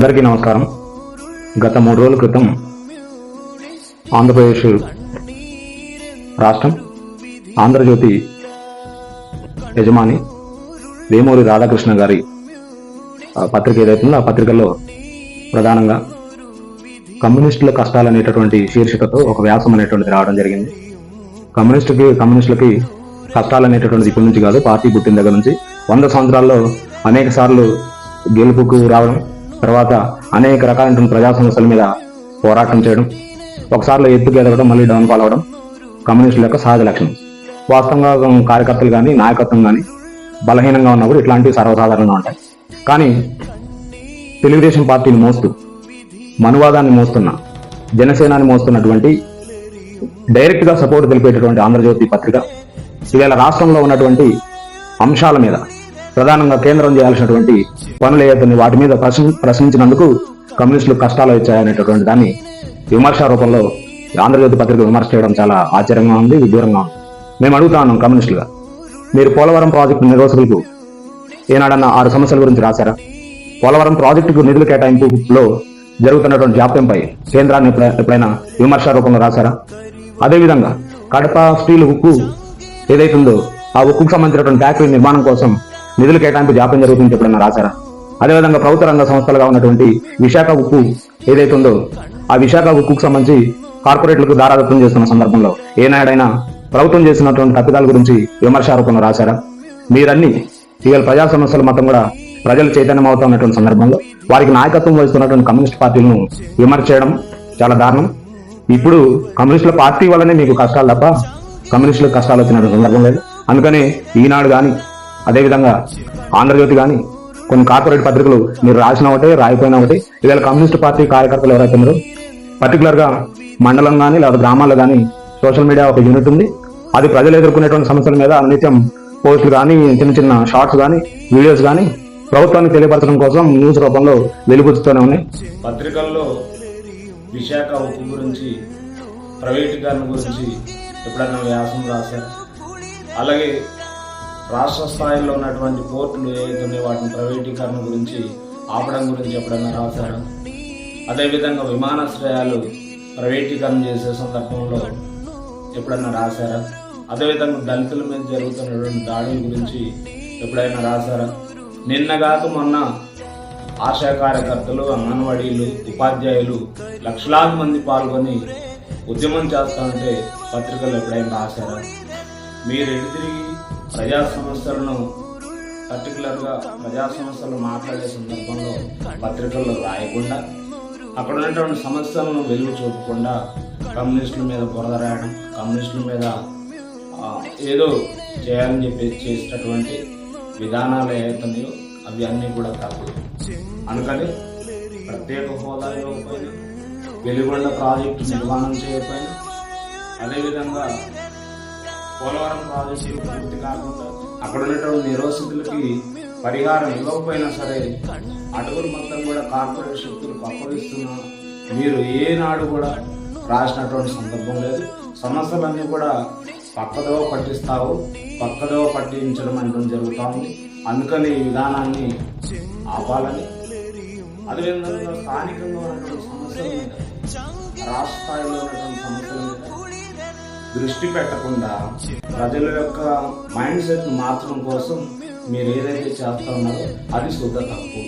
అందరికీ నమస్కారం. గత మూడు రోజుల క్రితం ఆంధ్రప్రదేశ్ రాష్ట్రం ఆంధ్రజ్యోతి యజమాని వేమూరి రాధాకృష్ణ గారి పత్రిక ఏదైతుందో ఆ పత్రికలో ప్రధానంగా కమ్యూనిస్టుల కష్టాలు అనేటటువంటి శీర్షికతో ఒక వ్యాసం అనేటువంటిది రావడం జరిగింది. కమ్యూనిస్టుకి కమ్యూనిస్టులకి కష్టాలు అనేటటువంటిది ఇప్పటి నుంచి కాదు పార్టీ పుట్టిన దగ్గర నుంచి వంద సంవత్సరాల్లో అనేక సార్లు గెలుపుకు రావడం తర్వాత అనేక రకాలైనటువంటి ప్రజా సమస్యల మీద పోరాటం చేయడం ఒకసారిలో ఎత్తుకు ఎదగడం మళ్ళీ డౌన్ ఫాల్ అవడం కమ్యూనిస్టుల యొక్క సహజ లక్షణం. వాస్తవంగా కార్యకర్తలు కానీ నాయకత్వం కానీ బలహీనంగా ఉన్నప్పుడు ఇట్లాంటివి సర్వసాధారణంగా ఉంటాయి. కానీ తెలుగుదేశం పార్టీని మోస్తూ మనువాదాన్ని మోస్తున్న జనసేనాన్ని మోస్తున్నటువంటి డైరెక్ట్గా సపోర్ట్ తెలిపేటటువంటి ఆంధ్రజ్యోతి పత్రిక ఇవాళ రాష్ట్రంలో ఉన్నటువంటి అంశాల మీద ప్రధానంగా కేంద్రం చేయాల్సినటువంటి పనులు ఏవైతే వాటి మీద ప్రశ్నించినందుకు కమ్యూనిస్టులు కష్టాలు వచ్చాయనేటటువంటి దాన్ని విమర్శ రూపంలో ఆంధ్రజ్యోతి పత్రిక విమర్శ చేయడం చాలా ఆశ్చర్యంగా ఉంది విదూరంగా ఉంది. మేము అడుగుతా ఉన్నాం కమ్యూనిస్టులుగా మీరు పోలవరం ప్రాజెక్టు నిర్వాసితులకు ఏనాడన్నా ఆరు సమస్యల గురించి రాశారా? పోలవరం ప్రాజెక్టుకు నిధుల కేటాయింపులో జరుగుతున్నటువంటి జాప్యంపై కేంద్రాన్ని ఎప్పుడైనా విమర్శ రూపంలో రాశారా? అదేవిధంగా కడప స్టీల్ ఉక్కు ఏదైతుందో ఆ ఉక్కుకు సంబంధించినటువంటి ఫ్యాక్టరీ నిర్మాణం కోసం నిధులు కేటాయింపు జాప్యం జరుగుతుంది ఎప్పుడన్నా రాశారా? అదేవిధంగా ప్రభుత్వ రంగ సంస్థలుగా ఉన్నటువంటి విశాఖ ఉక్కు ఏదైతుందో ఆ విశాఖ ఉక్కుకు సంబంధించి కార్పొరేట్లకు దారాదత్తం చేస్తున్న సందర్భంలో ఏనాడైనా ప్రభుత్వం చేసినటువంటి తప్పిదాల గురించి విమర్శారూపంలో రాశారా? మీరన్నీ ఇవాళ ప్రజా సమస్యలు మొత్తం కూడా ప్రజలు చైతన్యం అవుతున్నటువంటి సందర్భంలో వారికి నాయకత్వం వహిస్తున్నటువంటి కమ్యూనిస్ట్ పార్టీలను విమర్శ చేయడం చాలా దారుణం. ఇప్పుడు కమ్యూనిస్టుల పార్టీ వల్లనే మీకు కష్టాలు తప్ప కమ్యూనిస్టులకు కష్టాలు వచ్చినటువంటి సందర్భం లేదు. అందుకనే ఈనాడు కానీ అదేవిధంగా ఆంధ్రజ్యోతి కానీ కొన్ని కార్పొరేట్ పత్రికలు మీరు రాసిన ఒకటే రాయిపోయిన ఒకటి. ఇవాళ కమ్యూనిస్ట్ పార్టీ కార్యకర్తలు ఎవరైతే ఉన్నారో పర్టికులర్గా మండలం కానీ లేదా గ్రామాల్లో కానీ సోషల్ మీడియా ఒక యూనిట్ ఉంది. అది ప్రజలు ఎదుర్కొనేటువంటి సమస్యల మీద నిత్యం పోస్టులు కానీ చిన్న చిన్న షార్ట్స్ కానీ వీడియోస్ కానీ ప్రభుత్వానికి తెలియపరచడం కోసం న్యూస్ రూపంలో వెలుగుతూనే ఉన్నాయి. పత్రికల్లో విశాఖ ఉప్పు గురించి ప్రైవేటీకరణ గురించి ఎప్పుడన్నా వ్యాసం రాశారు? అలాగే రాష్ట్ర స్థాయిలో ఉన్నటువంటి కోర్టులు ఏవైతే వాటిని ప్రైవేటీకరణ గురించి ఆపడం గురించి ఎప్పుడైనా రాశారా? అదేవిధంగా విమానాశ్రయాలు ప్రైవేటీకరణ చేసే సందర్భంలో ఎప్పుడైనా రాశారా? అదేవిధంగా దళితుల మీద జరుగుతున్నటువంటి దాడుల గురించి ఎప్పుడైనా రాశారా? నిన్నగాక మొన్న ఆశా కార్యకర్తలు అంగన్వాడీలు ఉపాధ్యాయులు లక్షలాది మంది పాల్గొని ఉద్యమం చేస్తామంటే పత్రికలు ఎప్పుడైనా రాశారా? మీరు ఎటు తిరిగి ప్రజా సమస్యలను పర్టికులర్గా ప్రజా సమస్యలు మాట్లాడే సందర్భంలో పత్రికల్లో రాయకుండా అక్కడ ఉన్నటువంటి సమస్యలను వెలుగు చూపకుండా కమ్యూనిస్టుల మీద బురద రాయడం కమ్యూనిస్టుల మీద ఏదో చేయాలని చెప్పి చేసేటటువంటి విధానాలు ఏవైతున్నాయో అవి అన్నీ కూడా తప్పు. అందుకని ప్రత్యేక హోదా ఇవ్వకపోయినా వెలుగొండ ప్రాజెక్టు నిర్మాణం చేయకపోయినా అదేవిధంగా పోలవరం ప్రాజెక్టు పూర్తి కాకుండా అక్కడ ఉన్నటువంటి నిరోసితులకి పరిహారం ఇవ్వకపోయినా సరే అటువంటి మొత్తం కూడా కార్పొరేట్ శక్తులకు అప్పగిస్తున్నా. మీరు ఏనాడు కూడా రాసినటువంటి సందర్భం లేదు. సమస్యలన్నీ కూడా పక్కదో పట్టిస్తావు పక్కదో పట్టించడం అంటూ జరుగుతూ ఉంది. అందుకని ఈ విధానాన్ని ఆపాలని. అదేవిధంగా స్థానికంగా ఉన్నటువంటి సమస్యల మీద రాష్ట్ర స్థాయిలో ఉన్నటువంటి సమస్యల మీద దృష్టి పెట్టకుండా ప్రజల యొక్క మైండ్ సెట్ మార్చడం కోసం మీరు ఏదైతే చేస్తున్నారో అది శుద్ధ తప్పు.